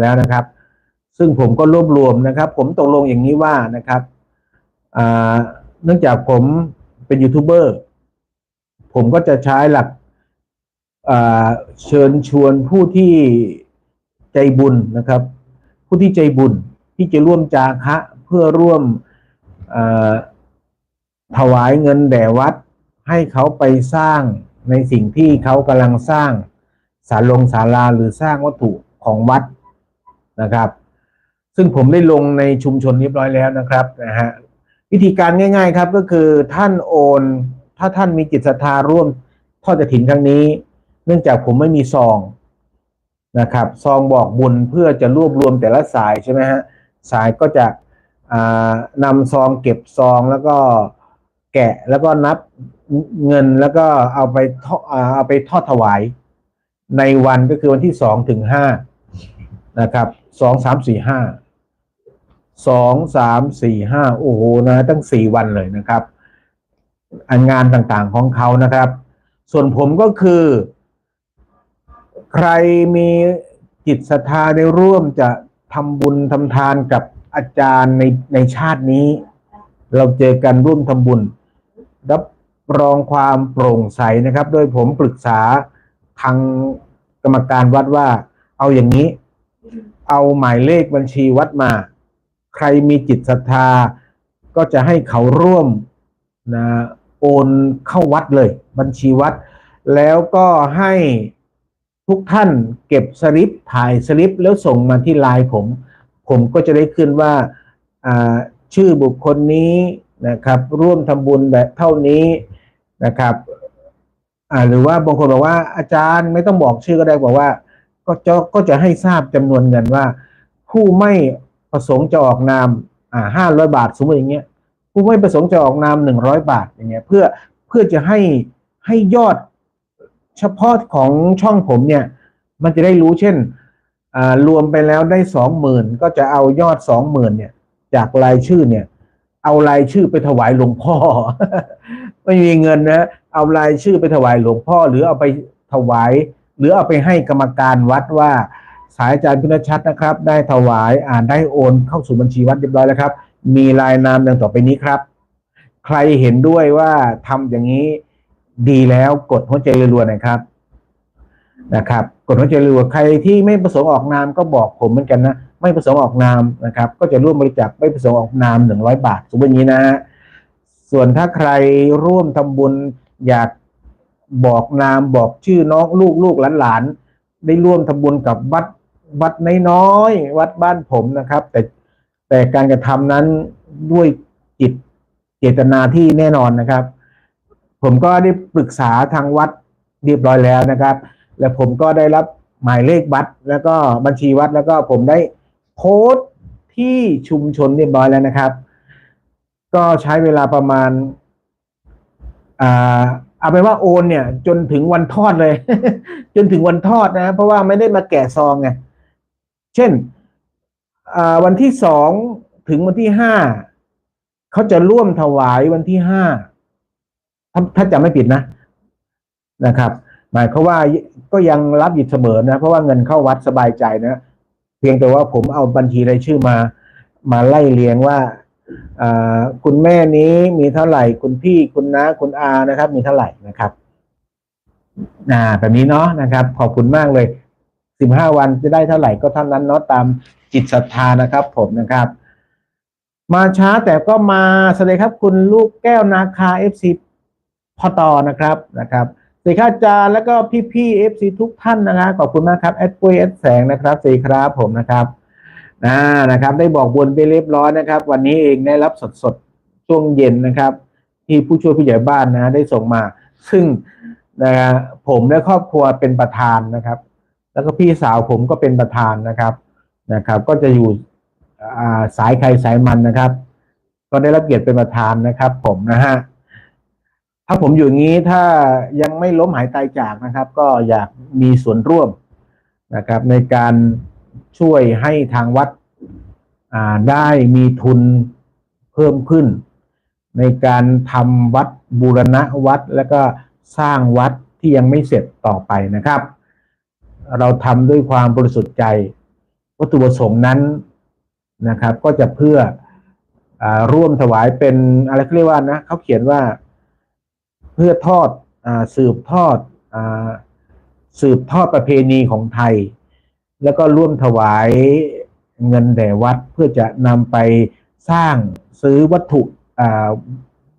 แล้วนะครับ ซึ่งผมก็รวบรวมนะครับ ผมตกลงอย่างนี้ว่านะครับเนื่องจากผมเป็นยูทูบเบอร์ผมก็จะใช้หลักเชิญชวนผู้ที่ใจบุญนะครับ ผู้ที่ใจบุญที่จะร่วมจาคะเพื่อร่วมถวายเงินแด่วัด ให้เขาไปสร้างในสิ่งที่เขากำลังสร้างศาลงศาลาหรือสร้างวัตถุของวัด นะครับ ซึ่งผมได้ลงในชุมชนเรียบร้อยแล้วนะครับนะฮะวิธีการง่าย ๆ ครับก็คือท่านโอน ถ้าท่านมีจิตศรัทธาร่วมทอดกฐินครั้งนี้ เนื่องจากผมไม่มีซองนะครับซองบอกบุญเพื่อจะรวบรวมแต่ละสายใช่ไหมฮะสายก็จะนำซองเก็บซองแล้วก็แกะแล้วก็นับเงินแล้วก็เอาไปทออ่าเอาไปทอดถวายในวันก็คือวันที่สองถึงห้านะครับ สองสามสี่ห้าสองสามสี่ห้าโอ้โหนะตั้งสี่วันเลยนะครับ อันงานต่างๆของเขานะครับ ส่วนผมก็คือ ใครมีจิตศรัทธาได้ร่วมจะทำบุญทำทานกับอาจารย์ในในชาตินี้ เราเจอกันร่วมทำบุญ รับรองความโปร่งใสนะครับ โดยผมปรึกษาทางกรรมการวัดว่าเอาอย่างนี้ เอาหมายเลขบัญชีวัดมา ใครมีจิตศรัทธา ก็จะให้เขาร่วมนะโอนเข้าวัดเลย บัญชีวัด แล้วก็ให้ทุกท่านเก็บสลิปถ่ายสลิปแล้วส่งมาที่ไลน์ผม ผมก็จะได้ขึ้นว่าชื่อบุคคลนี้นะครับ ร่วมทำบุญแบบเท่านี้นะครับหรือว่าบางคนบอกว่าอาจารย์ไม่ต้องบอกชื่อก็ได้บอกว่า ก็จะก็จะให้ทราบจำนวนเงินว่า ผู้ไม่ประสงค์จะออกนามอ่าห้าร้อยบาทสมมติอย่างเงี้ยผู้ไม่ประสงค์จะออกนามหนึ่งร้อยบาทอย่างเงี้ยเพื่อเพื่อจะให้ให้ยอดเฉพาะของช่องผมเนี่ย มันจะได้รู้เช่นอ่ารวมไปแล้วได้สองหมื่นก็จะเอายอดสองหมื่นเนี่ย จากรายชื่อเนี่ย เอารายชื่อไปถวายหลวงพ่อ ไม่มีเงินนะเอารายชื่อไปถวายหลวงพ่อ หรือเอาไปถวาย หรือเอาไปให้กรรมการวัดว่า สายอาจารย์พินชัดนะครับ ได้ถวายอ่านได้โอนเข้าสู่บัญชีวัดเรียบร้อยแล้วครับ มีรายนามดังต่อไปนี้ครับ ใครเห็นด้วยว่าทำอย่างนี้ดีแล้วกดหัวใจรัวๆน่อยครับนะครับ กดหัวใจรัวใครที่ไม่ประสงค์ออกนามก็บอกผมเหมือนกันนะไม่ประสงค์ออกนามนะครับ ก็จะร่วมบริจาคไม่ประสงค์ออกนามหนึ่งร้อยบาทสมมติอย่างนี้นะฮะส่วนถ้าใครร่วมทำบุญอยาก บอกนามบอกชื่อน้องลูกลูกหลานๆได้ร่วมทำบุญกับวัดวัดน้อยๆวัดบ้านผมนะครับ แต่แต่การกระทำนั้นด้วยจิตเจตนาที่แน่นอนนะครับ ผมก็ได้ปรึกษาทางวัดเรียบร้อยแล้วนะครับ และผมก็ได้รับหมายเลขวัด แล้วก็บัญชีวัดแล้วก็ผมได้โพสต์ที่ชุมชนเรียบร้อยแล้วนะครับ ก็ใช้เวลาประมาณอ่า เอาเป็นว่าโอนเนี่ย จนถึงวันทอดเลย จนถึงวันทอดนะ เพราะว่าไม่ได้มาแกะซองไงเช่นวันที่สองถึงวันที่ห้าเขาจะร่วมถวายวันที่ห้าถ้าจำไม่ผิดนะนะครับ หมายเขาว่าก็ยังรับอยู่เสมอนะ เพราะว่าเงินเข้าวัดสบายใจนะ เพียงแต่ว่าผมเอาบัญชีรายชื่อมา มาไล่เรียงว่า คุณแม่นี้มีเท่าไหร่ คุณพี่คุณน้าคุณอานะครับ มีเท่าไหร่นะครับอ่าแบบนี้เนาะนะครับ ขอบคุณมากเลยสิบห้าวันจะได้เท่าไหร่ก็เท่านั้นเนาะตามจิตศรัทธานะครับ ผมนะครับ มาช้าแต่ก็มาสวัสดีครับ คุณลูกแก้วนาคาเอฟซีพอตอนะครับนะครับสวัสดีครับอาจารย์แล้วก็พี่พี่เอฟซีทุกท่านนะครับขอบคุณมากครับแอดปุ้ยแอดแสงนะครับสวัสดีครับผมนะครับ อ่านะครับ ได้บอกบุญไปเรียบร้อยนะครับ วันนี้เองได้รับสดสดช่วงเย็นนะครับ ที่ผู้ช่วยผู้ใหญ่บ้านนะได้ส่งมา ซึ่งนะผมและครอบครัวเป็นประธานนะครับ แล้วก็พี่สาวผมก็เป็นประธานนะครับนะครับ ก็จะอยู่สายใครสายมันนะครับ ก็ได้รับเกียรติเป็นประธานนะครับ ผมนะฮะถ้าผมอยู่อย่างนี้ถ้ายังไม่ล้มหายตายจากนะครับ ก็อยากมีส่วนร่วมนะครับ ในการ ช่วยให้ทางวัดได้มีทุนเพิ่มขึ้น ในการทำวัดบูรณะวัดแล้วก็สร้างวัดที่ยังไม่เสร็จต่อไปนะครับ เราทำด้วยความบริสุทธิ์ใจ วัตถุประสงค์นั้นนะครับ ก็จะเพื่ออร่วมถวายเป็นอะไรเขาเรียกว่านะเขาเขียนว่าเพื่อทอดอสืบทอดอสืบทอดประเพณีของไทย แล้วก็ร่วมถวายเงินแด่วัดเพื่อจะนำไปสร้างซื้อวัตถุอ่า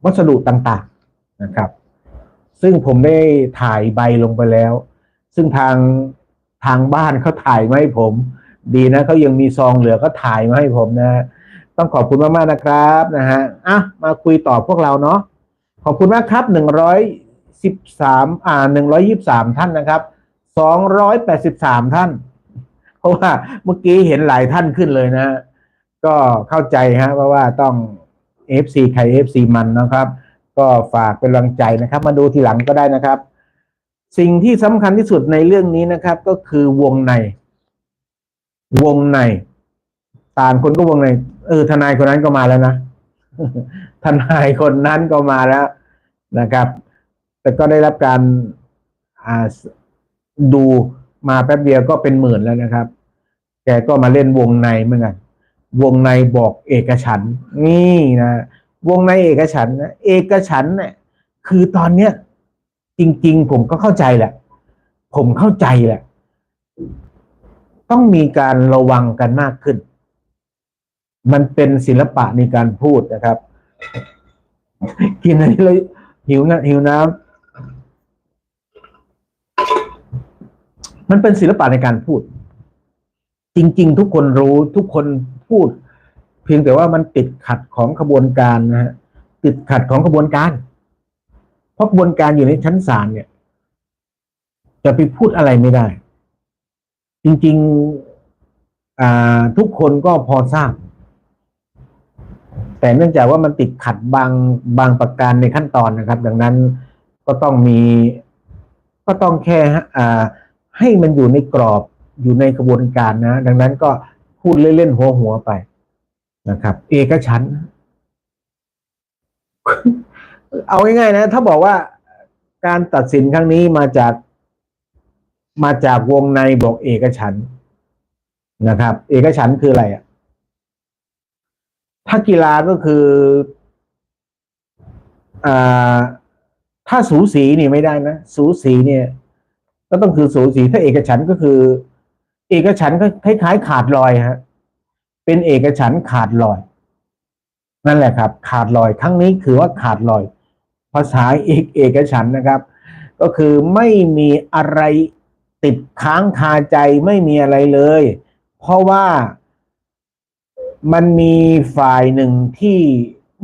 วัสดุต่างๆนะครับ ซึ่งผมได้ถ่ายใบลงไปแล้ว ซึ่งทางทางบ้านเขาถ่ายมาให้ผม ดีนะเขายังมีซองเหลือก็ถ่ายมาให้ผมนะ ต้องขอบคุณมากๆนะครับนะฮะอะมาคุยต่อพวกเราเนาะขอบคุณมากครับหนึ่งร้อยสิบสามอ่าหนึ่งร้อยี่สามท่านนะครับสองร้อยแปดสิบสามท่าน เพราะว่าเมื่อกี้เห็นหลายท่านขึ้นเลยนะ ก็เข้าใจฮะเพราะว่าต้อง FC ใคร FC มันนะครับ ก็ฝากเป็นกำลังใจนะครับ มาดูทีหลังก็ได้นะครับ สิ่งที่สำคัญที่สุดในเรื่องนี้นะครับ ก็คือวงใน วงใน ต่างคนก็วงใน เออ ทนายคนนั้นก็มาแล้วนะทนายคนนั้นก็มาแล้วนะครับ แต่ก็ได้รับการดู มาแป๊บเดียวก็เป็นหมื่นแล้วนะครับ แกก็มาเล่นวงในเหมือนกัน วงในบอกเอกฉัน นี่นะ วงในเอกฉันนะ เอกฉันเนี่ยคือตอนเนี้ย จริง ๆ ผมก็เข้าใจแหละ ผมเข้าใจแหละ ต้องมีการระวังกันมากขึ้น มันเป็นศิลปะในการพูดนะครับ กินอันนี้เลยหิวนะหิวน้ำ มันเป็นศิลปะในการพูด จริง ๆ ทุกคนรู้ทุกคนพูด เพียงแต่ว่ามันติดขัดของขบวนการนะฮะติดขัดของขบวนการเพราะกระบวนการอยู่ในชั้นศาลเนี่ยจะไปพูดอะไรไม่ได้ จริงๆอ่ทุกคนก็พอทราบ แต่เนื่องจากว่ามันติดขัดบางบางประการในขั้นตอนนะครับ ดังนั้นก็ต้องมีก็ต้องแค่อ่า ให้มันอยู่ในกรอบอยู่ในกระบวนการนะ ดังนั้นก็พูดเล่นๆหัวหัวๆไปนะครับ เอกฉันเอาง่ายๆนะ ถ้าบอกว่าการตัดสินครั้งนี้มาจากมาจากวงในบอกเอกฉันนะครับ เอกฉันคืออะไรอะถ้ากีฬาก็คืออ่าถ้าสูสีนี่ไม่ได้นะ สูสีเนี่ย ก็ต้องคือสูสีถ้าเอกฉันก็คือ เอกฉันก็คล้ายๆ ขาดลอยฮะ เป็นเอกฉันขาดลอย นั่นแหละครับ ขาดลอยครั้งนี้คือว่าขาดลอย ภาษาเอกเอกฉันนะครับ ก็คือไม่มีอะไรติดค้างคาใจไม่มีอะไรเลย เพราะว่ามันมีฝ่ายหนึ่งที่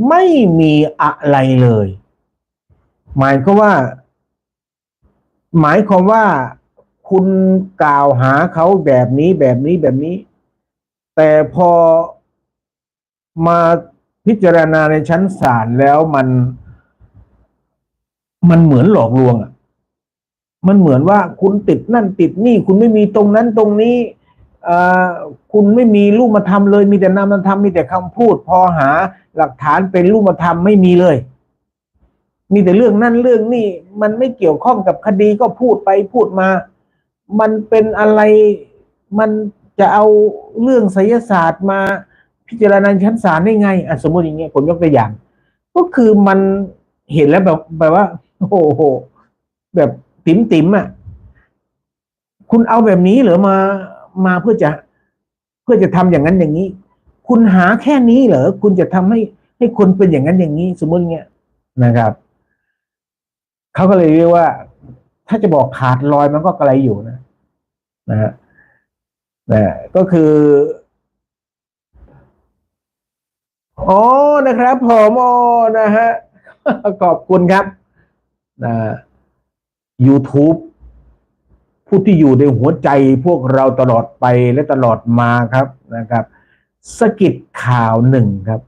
ไม่มีอะไรเลย หมายความว่า หมายความว่าคุณกล่าวหาเขาแบบนี้แบบนี้แบบนี้ แต่พอมาพิจารณาในชั้นศาลแล้วมันมันเหมือนหลอกลวงอะ มันเหมือนว่าคุณติดนั่นติดนี่ คุณไม่มีตรงนั้นตรงนี้อ่อคุณไม่มีรูปธรรมเลย มีแต่นามธรรมมีแต่คำพูด พอหาหลักฐานเป็นรูปธรรมไม่มีเลย มีแต่เรื่องนั่นเรื่องนี่มันไม่เกี่ยวข้องกับคดีก็พูดไปพูดมา มันเป็นอะไรมันจะเอาเรื่องไสยศาสตร์มาพิจารณาชั้นศาลได้ไงอะสมมติอย่างเงี้ยผมยกตัวอย่าง ก็คือมันเห็นแล้วแบบแบบว่าโอ้โหแบบติ๋มติ๋มอะคุณเอาแบบนี้เหรอมามาเพื่อจะเพื่อจะทำอย่างนั้นอย่างนี้ คุณหาแค่นี้เหรอคุณจะทำให้ให้คนเป็นอย่างนั้นอย่างนี้ สมมติเงี้ยนะครับ เขาก็เลยเรียกว่า ถ้าจะบอกขาดลอยมันก็ไกลอยู่นะนะฮะนะก็คืออ๋อนะครับผมอ๋อนะฮะขอบคุณครับนะ YouTube ผู้ที่อยู่ในหัวใจพวกเราตลอดไปและตลอดมาครับนะครับ สกิดข่าวหนึ่งครับ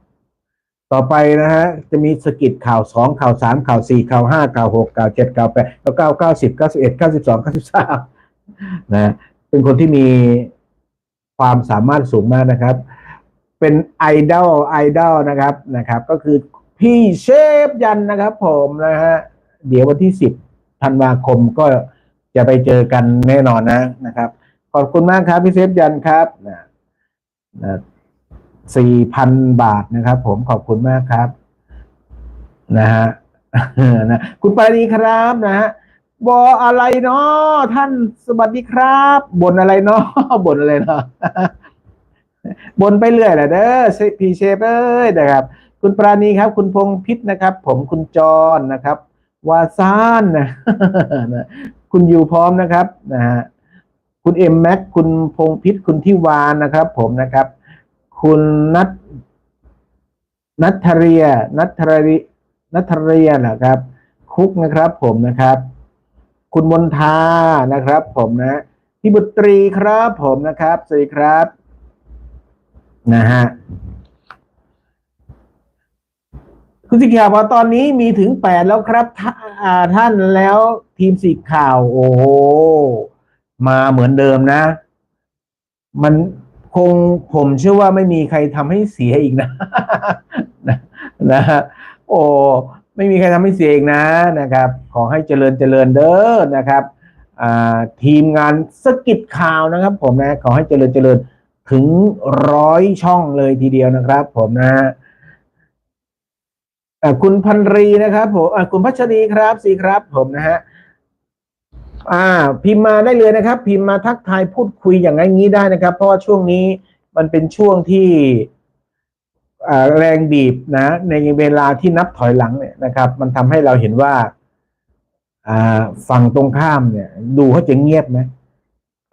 ต่อไปนะฮะจะมีสกิดข่าวสองข่าวสามข่าวสี่ข่าวห้าข่าวหกข่าวเจ็ดข่าวแปดข่าวเก้าเก้าสิบเก้าสิบเอ็ดเก้าสิบสองเก้าสิบสามนะเป็นคนที่มีความสามารถสูงมากนะครับ เป็นไอดอลไอดอลนะครับนะครับ ก็คือพี่เชฟยันนะครับ ผมนะฮะเดี๋ยววันที่สิบธันวาคมก็จะไปเจอกันแน่นอนนะนะครับ ขอบคุณมากครับพี่เชฟยันครับนะนะ 4,000 บาทนะครับ ผมขอบคุณมากครับนะฮะคุณปารีครับนะฮะบออะไรเนาะท่านสวัสดีครับบ่นอะไรเนาะบ่นอะไรเนาะบ่นไปเรื่อยแหละเด้อพีเชฟเอยนะครับ คุณปราณีครับ คุณพงพิษนะครับ ผมคุณจอนนะครับ วาซานนะคุณอยู่พร้อมนะครับนะฮะคุณเอ็มแม็กคุณพงพิษคุณทิวานนะครับ ผมนะครับ คุณนัทนัทเรียนัทรีนัทเรียนะครับ คุกนะครับผมนะครับ คุณมนทานะครับ ผมนะพี่บุตรีครับผมนะครับสวัสดีครับนะฮะคุณสิกขาวพอตอนนี้มีถึงแปดแล้วครับท่าอ่าท่านแล้วทีมสีข่าว โอ้มาเหมือนเดิมนะ มัน คงผมเชื่อว่าไม่มีใครทำให้เสียอีกนะนะนะฮะโอ้ไม่มีใครทำให้เสียอีกนะนะครับ ขอให้เจริญเจริญเด้อนะครับทีมงานสกิดข่าวนะครับ ผมนะขอให้เจริญเจริญถึงร้อยช่องเลยทีเดียวนะครับ ผมนะฮะคุณพันรีนะครับผมคุณพัชรีครับสีครับผมนะฮะ อ่า พิมพ์มาได้เลยนะครับ พิมพ์มาทักทายพูดคุยอย่างนี้ได้นะครับ เพราะว่าช่วงนี้มันเป็นช่วงที่แรงบีบนะ ในเวลาที่นับถอยหลังเนี่ยนะครับ มันทำให้เราเห็นว่าอ่าฝั่งตรงข้ามเนี่ย ดูเขาจะเงียบไหม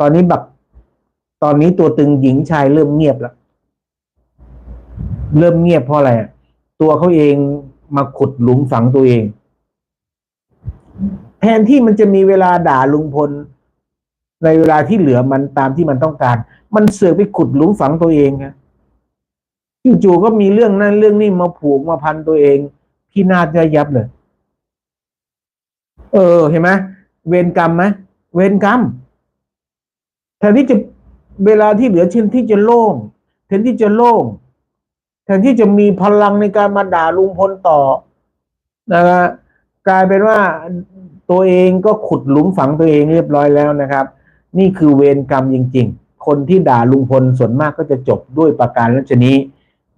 ตอนนี้แบบตอนนี้ตัวตึงหญิงชายเริ่มเงียบแล้วเริ่มเงียบเพราะอะไรตัวเขาเองมาขุดหลุมฝังตัวเอง แทนที่มันจะมีเวลาด่าลุงพล ในเวลาที่เหลือมันตามที่มันต้องการ มันเสือกไปขุดหลุมฝังตัวเองครับจู่ๆก็มีเรื่องนั้นเรื่องนี้มาผูกมาพันตัวเองพี่นาดย่อยยับเลย เออเห็นไหมเวรกรรมไหมเวรกรรมแทนที่จะเวลาที่เหลือเช่นที่จะโล่งแทนที่จะโล่งแทนที่จะมีพลังในการมาด่าลุงพลต่อนะฮะกลายเป็นว่า ตัวเองก็ขุดหลุมฝังตัวเองเรียบร้อยแล้วนะครับ นี่คือเวรกรรมจริง ๆ คนที่ด่าลุงพลส่วนมากก็จะจบด้วยประการลัชนี้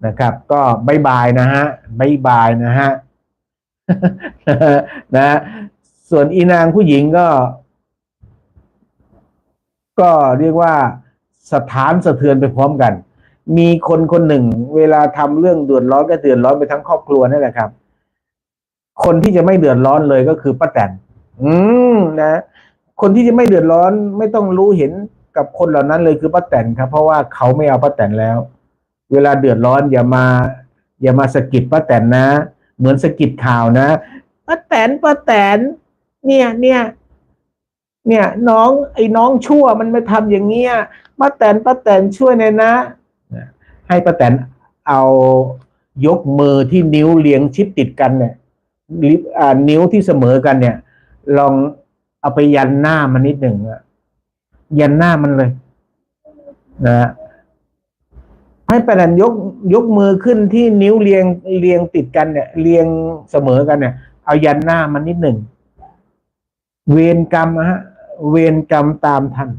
นะครับ ก็บายบายนะฮะบายบายนะฮะนะส่วนอีนางผู้หญิงก็ ก็เรียกว่าสถานสะเทือนไปพร้อมกัน มีคนคนหนึ่ง เวลาทำเรื่องเดือดร้อนก็เดือดร้อนไปทั้งครอบครัวนั่นแหละครับ คนที่จะไม่เดือดร้อนเลยก็คือป้าแตน อืมนะคนที่จะไม่เดือดร้อนไม่ต้องรู้เห็นกับคนเหล่านั้นเลยคือป้าแตนครับ เพราะว่าเขาไม่เอาป้าแตนแล้ว เวลาเดือดร้อนอย่ามา อย่ามาสะกิดป้าแตนนะ เหมือนสะกิดข่าวนะป้าแตนป้าแตน เนี่ยเนี่ยเนี่ย น้องไอ้น้องชั่วมันมาทำอย่างเงี้ยป้าแตนป้าแตนช่วยหน่อยนะ ให้ป้าแตนเอายกมือที่นิ้วเลียงชิดติดกันเนี่ยนิ้วที่เสมอกันเนี่ย ลองเอาไปยันหน้ามันนิดหนึ่งอะยันหน้ามันเลย นะฮะให้ป้าแตนยกยกมือขึ้นที่นิ้วเรียงเรียงติดกันเนี่ย เรียงเสมอกันเนี่ย เอายันหน้ามันนิดหนึ่ง เวรกรรมอะฮะ เวรกรรมตามทัน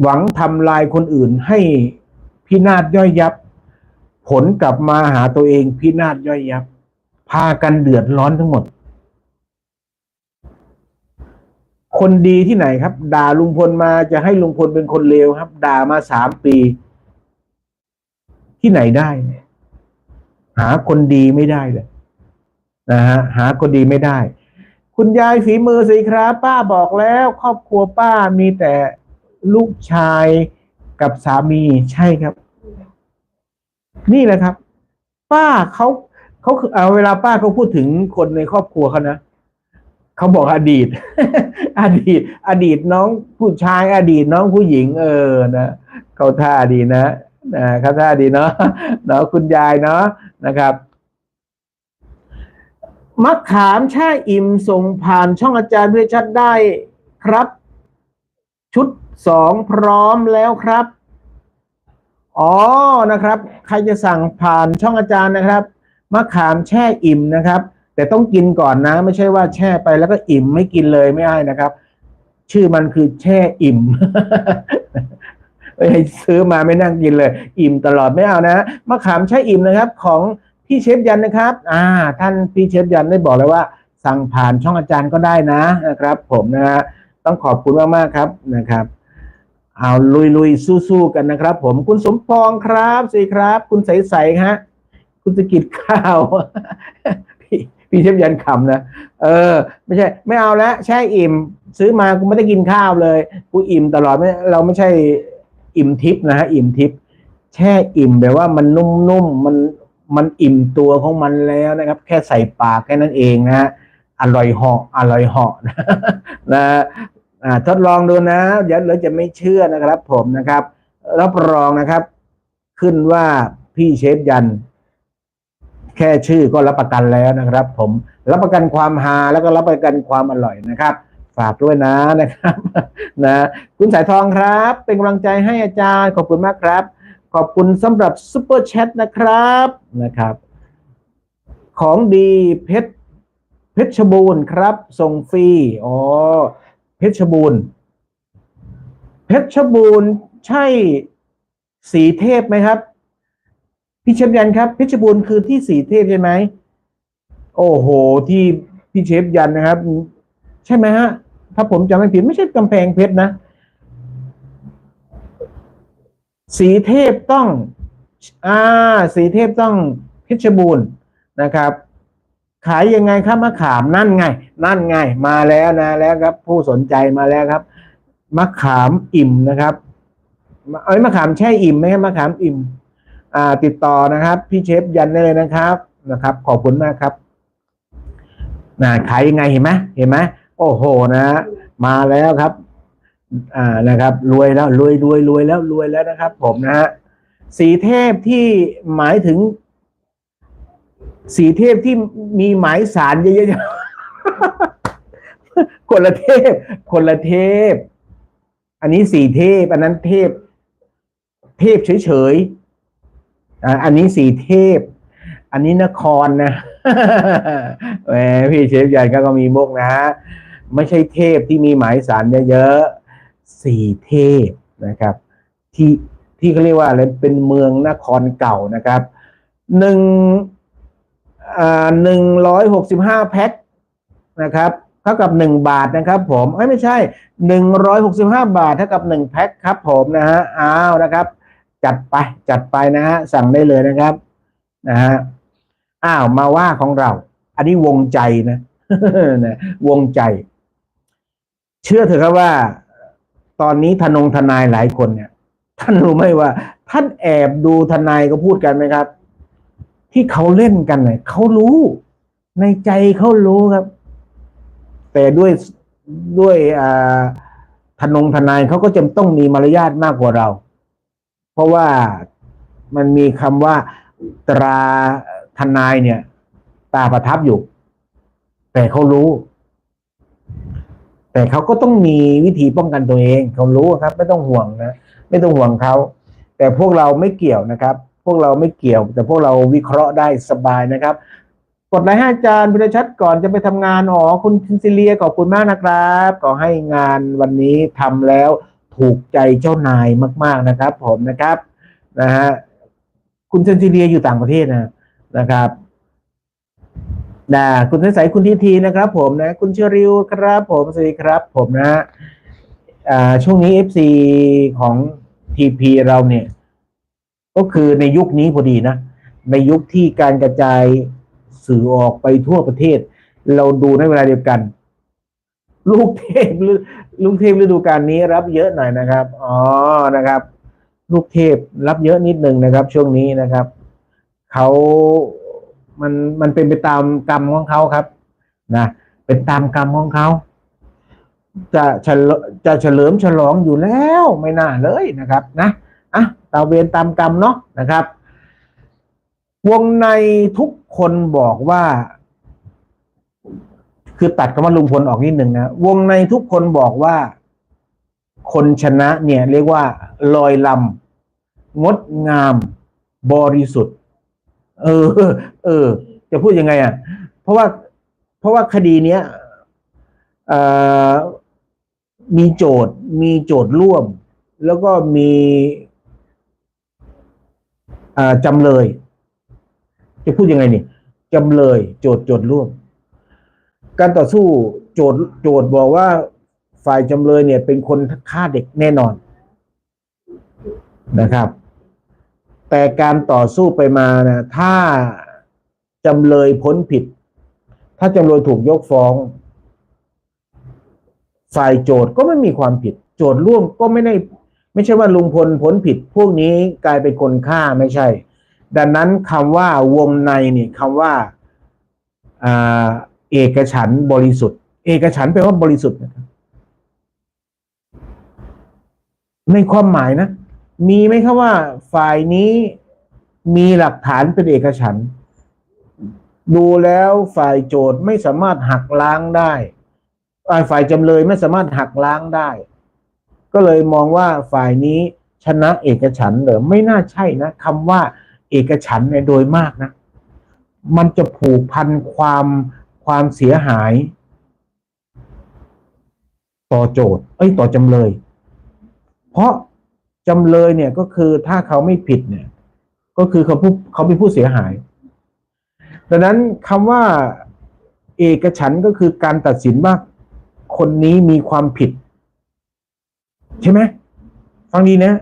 หวังทำลายคนอื่นให้พินาศย่อยยับ ผลกลับมาหาตัวเองพินาศย่อยยับ พากันเดือดร้อนทั้งหมด คนดีที่ไหนครับ ด่าลุงพลมาจะให้ลุงพลเป็นคนเลวครับ ด่ามาสามปี ที่ไหนได้เนี่ยหาคนดีไม่ได้เลยนะฮะหาคนดีไม่ได้ คุณยายฝีมือสิครับ ป้าบอกแล้ว ครอบครัวป้ามีแต่ลูกชายกับสามีใช่ครับ นี่แหละครับ ป้าเขาเขาเอาเวลาป้าเขาพูดถึงคนในครอบครัวเขานะ เขาบอกอดีต อดีต อดีตน้องผู้ชาย อดีตน้องผู้หญิง เออนะเขาท่าดีนะนะเขาท่าดีเนาะเนาะคุณยายเนาะนะครับมะขามแช่อิ่มส่งผ่านช่องอาจารย์เพื่อชัดได้ครับ ชุดสองพร้อมแล้วครับ อ๋อนะครับ ใครจะสั่งผ่านช่องอาจารย์นะครับมะขามแช่อิ่มนะครับ แต่ต้องกินก่อนนะ ไม่ใช่ว่าแช่ไปแล้วก็อิ่มไม่กินเลยไม่ได้นะครับ ชื่อมันคือแช่อิ่มไม่ให้ซื้อมาไม่นั่งกินเลย อิ่มตลอดไม่เอานะมะขามใช้อิ่มนะครับ ของพี่เชฟยันนะครับ อ่า ท่านพี่เชฟยันได้บอกเลยว่า สั่งผ่านช่องอาจารย์ก็ได้นะนะครับ ผมนะฮะต้องขอบคุณมากๆครับนะครับเอาลุยลุยๆสู้ๆกันนะครับ ผมคุณสมปองครับสิครับ คุณใสๆฮะ คุณสกิดข้าว พี่เชฟยันขำนะเออ ไม่ใช่ ไม่เอาแล้วแช่อิ่ม ซื้อมากูไม่ได้กินข้าวเลย กูอิ่มตลอดไม่เราไม่ใช่อิ่มทิพนะฮะอิ่มทิพแช่อิ่มแบบว่ามันนุ่มๆมันมันอิ่มตัวของมันแล้วนะครับ แค่ใส่ปากแค่นั้นเองนะฮะอร่อยเหาะอร่อยเหาะนะนะอ่าทดลองดูนะเดี๋ยวเราจะไม่เชื่อนะครับ ผมนะครับ รับรองนะครับ ขึ้นว่าพี่เชฟยัน แค่ชื่อก็รับประกันแล้วนะครับ ผมรับประกันความฮาแล้วก็รับประกันความอร่อยนะครับ ฝากด้วยนะนะครับนะคุณสายทองครับ เป็นกำลังใจให้อาจารย์ขอบคุณมากครับ ขอบคุณสำหรับซุปเปอร์แชทนะครับนะครับ ของดีเพชรเพชรบูรณ์ครับส่งฟรีอ๋อเพชรบูรณ์เพชรบูรณ์ใช่สีเทพไหมครับ พี่เชฟยันครับเพชรบูรณ์คือที่สีเทพใช่ไหมโอ้โห ที่พี่เชฟยันนะครับ ใช่ไหมฮะ ถ้าผมจำไม่ผิดไม่ใช่กำแพงเพชรนะ สีเทพต้อง อ่า สีเทพต้องเพชรบูรณ์นะครับ ขายยังไงครับมะขามนั่นไง นั่นไง มาแล้วนะแล้วครับ ผู้สนใจมาแล้วครับมะขามอิ่มนะครับเอ้ยมะขามแช่อิ่มไหมครับมะขามอิ่ม ติดต่อนะครับ พี่เชฟยันได้เลยนะครับนะครับ ขอบคุณมากครับนะขายยังไงเห็นไหมเห็นไหมโอ้โหนะ มาแล้วครับ อ่านะครับ รวยแล้วรวยรวยรวยแล้วรวยแล้วนะครับ ผมนะฮะสีเทพที่หมายถึง สีเทพที่มีหมายสารเยอะๆคนละเทพ คนละเทพ อันนี้สีเทพ อันนั้นเทพ เทพเฉยๆ อันนี้สีเทพ อันนี้นครนะแหมพี่เชฟใหญ่ก็มีมุกนะฮะไม่ใช่เทพที่มีหมายสารเยอะๆสี่เทพนะครับ ที่ที่เขาเรียกว่าอะไรเป็นเมืองนครเก่านะครับหนึ่งหนึ่งร้อยหกสิบห้าแพ็คนะครับเท่ากับหนึ่งบาทนะครับ ผมไม่ใช่หนึ่งร้อยหกสิบห้าบาทเท่ากับหนึ่งแพ็คครับ ผมนะฮะอ้าวนะครับ จัดไปจัดไปนะฮะสั่งได้เลยนะครับนะฮะอ้าวมาว่าของเรา อันนี้วงใจนะนะวงใจ เชื่อเถอะครับว่า ตอนนี้ทนงทนายหลายคนเนี่ย ท่านรู้ไหมว่า ท่านแอบดูทนายก็พูดกันไหมครับ ที่เขาเล่นกันเนี่ยเขารู้ในใจเขารู้ครับ แต่ด้วยด้วยอ่าทนงทนายเขาก็จะต้องมีมารยาทมากกว่าเรา เพราะว่ามันมีคำว่าตราทนายเนี่ย ตาประทับอยู่ แต่เขารู้ แต่เขาก็ต้องมีวิธีป้องกันตัวเองเขารู้ครับ ไม่ต้องห่วงนะไม่ต้องห่วงเขาแต่พวกเราไม่เกี่ยวนะครับ พวกเราไม่เกี่ยว แต่พวกเราวิเคราะห์ได้สบายนะครับ กดไลค์ให้อาจารย์พิรชัดก่อนจะไปทำงานอ๋อคุณซินซิเลียขอบคุณมากนะครับ ขอให้งานวันนี้ทำแล้ว ถูกใจเจ้านายมาก ๆนะครับ ผมนะครับนะฮะคุณเซนซิเลียอยู่ต่างประเทศนะนะครับนะคุณใสายคุณทีทีนะครับ ผมนะ คุณเชอริวครับ ผมสวัสดีครับ ผมนะฮะอ่าช่วงนี้ FC ของทีพีเราเนี่ย ก็คือในยุคนี้พอดีนะ ในยุคที่การกระจายสื่อออกไปทั่วประเทศ เราดูในเวลาเดียวกัน ลูกเทพลูกเทพฤดูกาลนี้รับเยอะหน่อยนะครับ อ๋อนะครับ ลูกเทพรับเยอะนิดหนึ่งนะครับ ช่วงนี้นะครับเขามันมันเป็นไปตามกรรมของเขาครับนะเป็นตามกรรมของเขาจะเฉลจะเฉลิมฉลองอยู่แล้วไม่น่าเลยนะครับ นะอะตาเวรตามกรรมเนาะนะครับ วงในทุกคนบอกว่า คือตัดคำว่าลุงพลออกนิดหนึ่งนะวงในทุกคนบอกว่า คนชนะเนี่ย เรียกว่า ลอยลำงดงามบริสุทธิ์ เออ เออ จะพูดยังไงอะ เพราะว่า เพราะว่าคดีเนี้ยมีโจทย์ มีโจทย์ร่วม แล้วก็มีจำเลย จะพูดยังไงนี่จำเลย โจทย์โจทย์ร่วม การต่อสู้โจทย์โจทย์บอกว่าฝ่ายจำเลยเนี่ยเป็นคนฆ่าเด็กแน่นอนนะครับ แต่การต่อสู้ไปมานะถ้าจำเลยพ้นผิด ถ้าจำเลยถูกยกฟ้อง ฝ่ายโจทย์ก็ไม่มีความผิด โจทย์ร่วมก็ไม่ได้ไม่ใช่ว่าลุงพลพ้นผิด พวกนี้กลายเป็นคนฆ่าไม่ใช่ ดังนั้นคำว่าวงในนี่คำว่าอ่า เอกฉันบริสุทธิ์ เอกฉันแปลว่าบริสุทธิ์นะครับในความหมายนะ มีไหมครับว่าฝ่ายนี้มีหลักฐานเป็นเอกฉัน ดูแล้วฝ่ายโจทย์ไม่สามารถหักล้างได้ ฝ่ายจำเลยไม่สามารถหักล้างได้ ก็เลยมองว่าฝ่ายนี้ชนะเอกฉันเหรอไม่น่าใช่นะคำว่าเอกฉันเนี่ยโดยมากนะ มันจะผูกพันความ ความเสียหาย ต่อโจทย์เอ้ยต่อจำเลย เพราะจำเลยเนี่ยก็คือถ้าเขาไม่ผิดเนี่ย ก็คือเขาผู้เขาเป็นผู้เสียหายดังนั้นคำว่า เอกฉันก็คือการตัดสินว่าคนนี้มีความผิด ใช่ไหมฟังดีนะ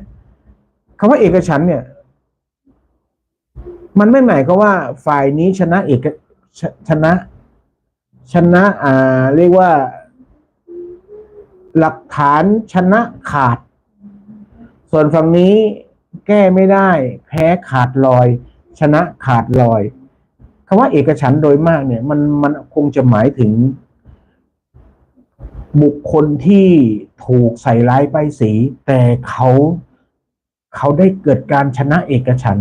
คำว่าเอกฉันเนี่ย มันไม่หมายก็ว่าฝ่ายนี้ชนะเอกชชนะ ชนะอ่าเรียกว่า หลักฐานชนะขาด ส่วนฝั่งนี้แก้ไม่ได้ แพ้ขาดลอย ชนะขาดลอยคำว่าเอกฉันโดยมากเนี่ย มันมันคงจะหมายถึง บุคคลที่ถูกใส่ร้ายป้ายสี แต่เขาเขาได้เกิดการชนะเอกฉัน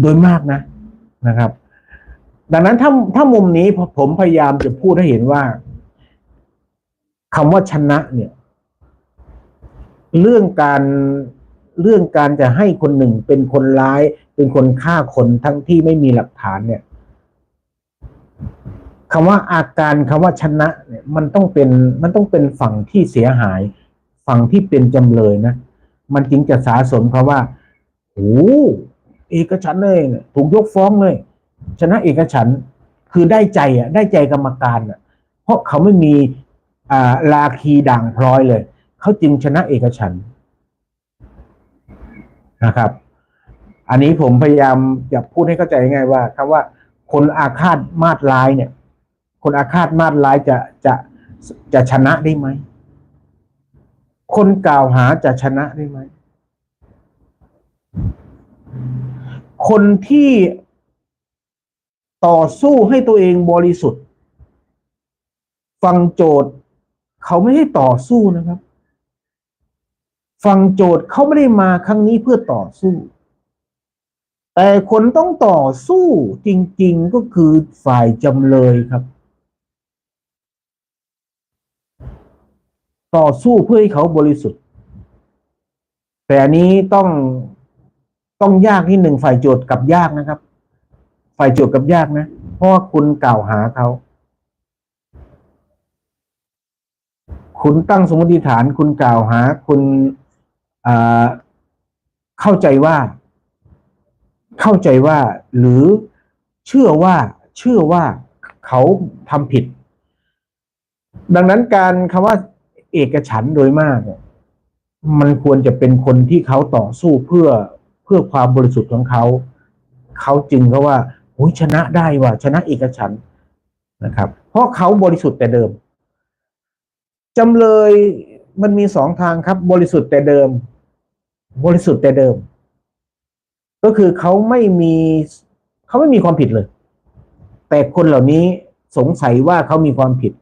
โดยมากนะนะครับ ดังนั้นถ้าถ้ามุมนี้ผมพยายามจะพูดให้เห็นว่าคำว่าชนะเนี่ย เรื่องการเรื่องการจะให้คนหนึ่งเป็นคนร้าย เป็นคนฆ่าคนทั้งที่ไม่มีหลักฐานเนี่ยคำว่าอาการคำว่าชนะ เนี่ย มันต้องเป็นมันต้องเป็นฝั่งที่เสียหาย ฝั่งที่เป็นจำเลยนะมันจึงจะสาสมคำว่าโอ้เอกฉันเลยถูกยกฟ้องเลย ชนะเอกฉันท์คือได้ใจอะได้ใจกรรมการอะ เพราะเขาไม่มีอ่าลาคีด่างพร้อยเลย เขาจึงชนะเอกฉันท์นะครับ อันนี้ผมพยายามจะพูดให้เข้าใจง่ายว่าคำว่า คนอาฆาตมาดร้ายเนี่ย คนอาฆาตมาดร้ายจะจะจะชนะได้ไหม คนกล่าวหาจะชนะได้ไหม คนที่ ต่อสู้ให้ตัวเองบริสุทธิ์ ฟังโจทย์เขาไม่ได้ต่อสู้นะครับ ฟังโจทย์เขาไม่ได้มาครั้งนี้เพื่อต่อสู้ แต่คนต้องต่อสู้จริง ๆก็คือฝ่ายจำเลยครับ ต่อสู้เพื่อให้เขาบริสุทธิ์ แต่อันนี้ต้องต้องยากที่หนึ่งฝ่ายโจทย์กับยากนะครับ ฝ่ายโจทย์กับยากนะ เพราะคุณกล่าวหาเขา คุณตั้งสมมติฐาน คุณกล่าวหา คุณเข้าใจว่า เข้าใจว่า หรือเชื่อว่า เชื่อว่าเขาทำผิด ดังนั้นการคำว่า เอกฉันโดยมากเนี่ยมันควรจะเป็นคนที่เขาต่อสู้เพื่อเพื่อความบริสุทธิ์ของเขา เขาจึงเขาว่า โอ้ยชนะได้ว่ะชนะเอกฉันนะครับ เพราะเขาบริสุทธิ์แต่เดิมจำเลยมันมีสองทางครับ บริสุทธิ์แต่เดิม บริสุทธิ์แต่เดิม ก็คือเขาไม่มีเขาไม่มีความผิดเลย แต่คนเหล่านี้สงสัยว่าเขามีความผิด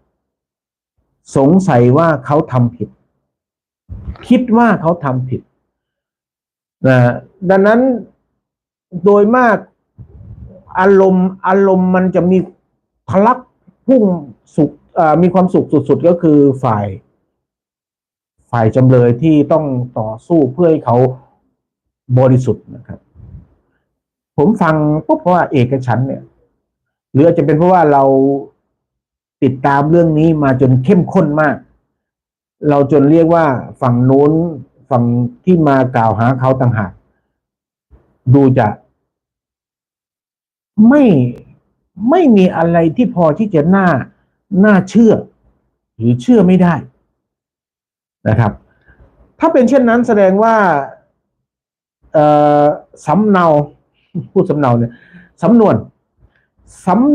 สงสัยว่าเขาทำผิด คิดว่าเขาทำผิดนะดังนั้นโดยมาก อารมณ์อารมณ์มันจะมีทะลักพุ่งสุขมีความสุขสุด ๆ ก็คือฝ่าย ฝ่ายจำเลยที่ต้องต่อสู้เพื่อให้เขาบริสุทธิ์นะครับ ผมฟังปุ๊บเพราะว่าเอกฉันเนี่ย หรืออาจจะเป็นเพราะว่าเราติดตามเรื่องนี้มาจนเข้มข้นมาก เราจนเรียกว่าฝั่งโน้นฝั่งที่มากล่าวหาเขาต่างหากดูจะ ไม่ไม่มีอะไรที่พอที่จะน่าน่าเชื่อ หรือเชื่อไม่ได้นะครับ ถ้าเป็นเช่นนั้นแสดงว่าเออสำเนาพูดสำเนาเนี่ยสำนวนสำ